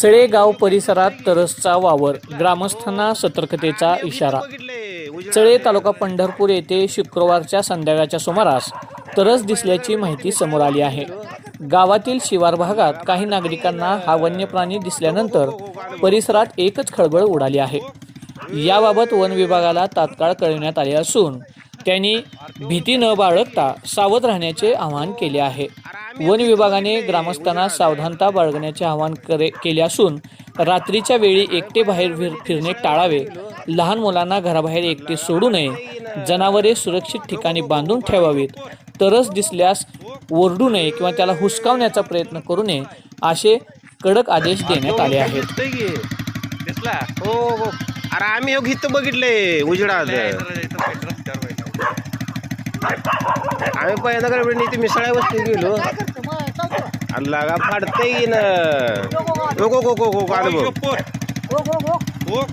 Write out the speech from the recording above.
चळेगाव परिसरात तरसचा वावर ग्रामस्थांना सतर्कतेचा इशारा. चळे तालुका पंढरपूर येथे शुक्रवारच्या संध्याकाळच्या सुमारास तरस दिसल्याची माहिती समोर आली आहे. गावातील शिवार भागात काही नागरिकांना हा वन्य प्राणी दिसल्यानंतर परिसरात एकच खळबळ उडाली आहे. याबाबत वन विभागाला तात्काळ कळविण्यात आले असून त्यांनी भीती न बाळगता सावध राहण्याचे आवाहन केले आहे. वन विभागाने ग्रामस्थांना सावधानता बाळगण्याचे आवाहन करे केले असून रात्रीच्या वेळी एकटे बाहेर फिर फिरणे टाळावे. लहान मुलांना घराबाहेर एकटे सोडू नये. जनावरे सुरक्षित ठिकाणी बांधून ठेवावीत. तरच दिसल्यास ओरडू नये किंवा त्याला हुसकावण्याचा प्रयत्न करू नये असे कडक आदेश देण्यात आले आहेत. दिसला. हो हो. अरे आम्ही योग इथं बघितले उजेडात. आम्ही पहिल्यांदा इथे मिसळ्या वस्ती गेलो आणि लागा फाडतय की ना. गो गो गो गो गो आलं बघ.